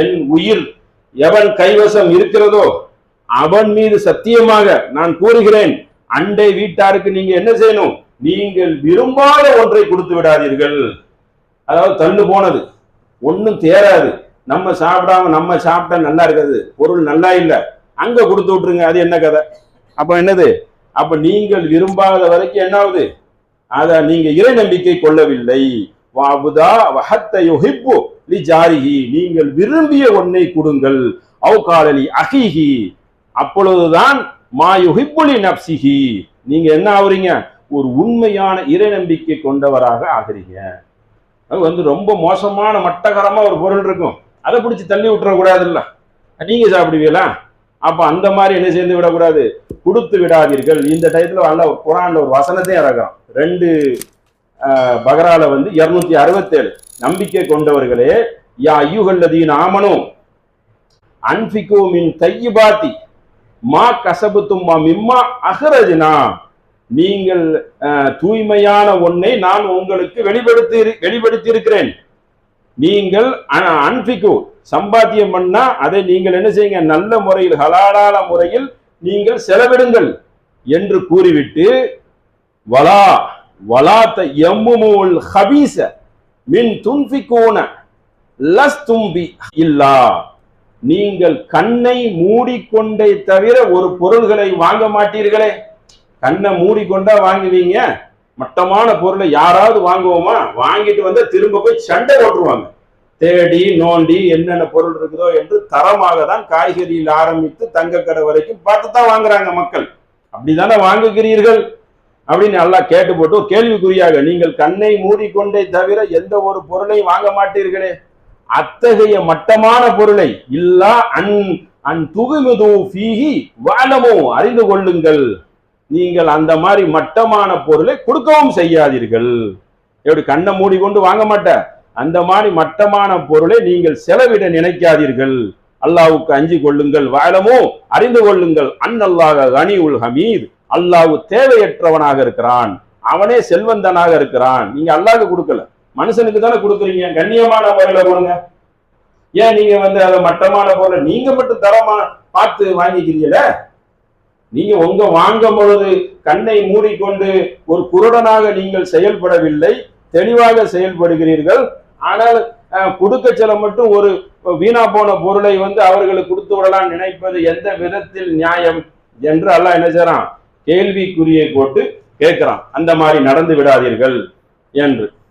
என் உயிர் எவன் கைவசம் இருக்கிறதோ அவன் மீது சத்தியமாக நான் கூறுகிறேன். அண்டை வீட்டாருக்கு நீங்க என்ன செய்யணும்? நீங்கள் விரும்பாத ஒன்றை கொடுத்து விடாதீர்கள். அதாவது தள்ளு போனது. ஒன்றும் தேராது நம்ம சாப்பிடாம நம்ம சாப்பிட்டா நல்லா இருக்காது. பொருள் நல்லா இல்லை. அங்க கொடுத்து விட்டுருங்க. அது என்ன கதை? அப்ப என்னது? அப்ப நீங்கள் விரும்பாத வரைக்கும் என்னாவது அதை அத நீங்க இறை நம்பிக்கை கொள்ளவில்லை. வாபுதா வஹத்தை யுஹிப்பு. லி ஜாரிஹி நீங்கள் விரும்பிய ஒன்னை கொடுங்கள். அவுகாலலி அகிஹி அப்பொழுதுதான் மாயுஹிப்புலி நப்சிஹி. நீங்க என்ன ஆகுறீங்க ஒரு உண்மையான இறை நம்பிக்கை கொண்டவராக ஆகுறீங்க. அது வந்து ரொம்ப மோசமான மட்டகரமா ஒரு பொருள் இருக்கும். அதை பிடிச்சி தள்ளி விட்டுற கூடாதுல்ல. நீங்க சாப்பிடுவீங்களா? அப்ப அந்த மாதிரி என்ன சேர்ந்து விடக்கூடாது கொடுத்து விடாதீர்கள். இந்த டயத்துல அல்ல குரான்ல ஒரு வசனத்தையும் இறக்குறோம் ரெண்டு பகரால வந்து இருநூத்தி அறுபத்தேழு. நம்பிக்கை கொண்டவர்களே யா ஐயுகல்லதீன் ஆமனும் அன்பிகோ மின் தையிபாத்தி மா கசபு மா மிம்மா அகரஜினா நீங்கள் தூய்மையான ஒன்னை நான் உங்களுக்கு வெளிப்படுத்தி வெளிப்படுத்தி இருக்கிறேன் நீங்கள் அ- அன்பிக்கு சம்பாத்தியம் பண்ணா அதை நீங்கள் என்ன செய்யுங்க? நல்ல முறையில் ஹலாலான முறையில் நீங்கள் செலவிடுங்கள் என்று கூறிவிட்டு வலா வலாத்த எம்முமுல் ஹபீச மின் துன்பிக்கூன லஸ் தும்பி இல்லா. நீங்கள் கண்ணை மூடிக்கொண்டே தவிர ஒரு பொருள்களை வாங்க மாட்டீர்களே. கண்ணை மூடிக்கொண்டா வாங்குவீங்க. மட்டமான பொருளை யாராவது வாங்குவோமா? வாங்கிட்டு வந்து திரும்ப போய் சண்டை ஓட்டுருவாங்க தேடி நோண்டி என்னென்ன பொருள் இருக்குதோ என்று தரமாக தான் காய்கறியில் ஆரம்பித்து தங்கக்கடை வரைக்கும் பார்த்து தான் வாங்குறாங்க மக்கள். அப்படிதானே வாங்குகிறீர்கள்? அப்படின்னு நல்லா கேட்டு போட்டு கேள்விக்குறியாக நீங்கள் கண்ணை மூடிக்கொண்டே தவிர எந்த ஒரு பொருளையும் வாங்க மாட்டீர்களே. அத்தகைய மட்டமான பொருளை இல்லா அன் அன் துகுமுது ஃபீஹி வாழமோ அறிந்து கொள்ளுங்கள் நீங்கள் அந்த மாதிரி மட்டமான பொருளை கொடுக்கவும் செய்யாதீர்கள். எப்படி கண்ணை மூடிக்கொண்டு வாங்க மாட்ட? அந்த மாதிரி மட்டமான பொருளை நீங்கள் செலவிட நினைக்காதீர்கள். அல்லாவுக்கு அஞ்சு கொள்ளுங்கள். வாழமோ அறிந்து கொள்ளுங்கள். அன்னல்லாக கனி உல் ஹமீத். அல்லாஹ் தேவையற்றவனாக இருக்கிறான். அவனே செல்வந்தனாக இருக்கிறான். நீங்க அல்லாஹ் கொடுக்கல. மனுஷனுக்கு தானே கொடுக்குறீங்க. கண்ணியமான முறையில கொடுங்க. ஏன் நீங்க வந்து அதை மட்டமான போல நீங்க மட்டும் தரமா பார்த்து வாங்கிக்கிறீங்கள? நீங்க உங்க வாங்கும் பொழுது கண்ணை மூடிக்கொண்டு ஒரு குருடனாக நீங்கள் செயல்படவில்லை. தெளிவாக செயல்படுகிறீர்கள். ஆனால் கொடுக்க செல மட்டும் ஒரு வீணா போன பொருளை வந்து அவர்களுக்கு கொடுத்து விடலாம் நினைப்பது எந்த விதத்தில் நியாயம்? என்று அல்லாஹ் என்ன செய்றான்? கேள்விக்குறியை போட்டு கேட்கிறான். அந்த மாதிரி நடந்து விடாதீர்கள் என்று.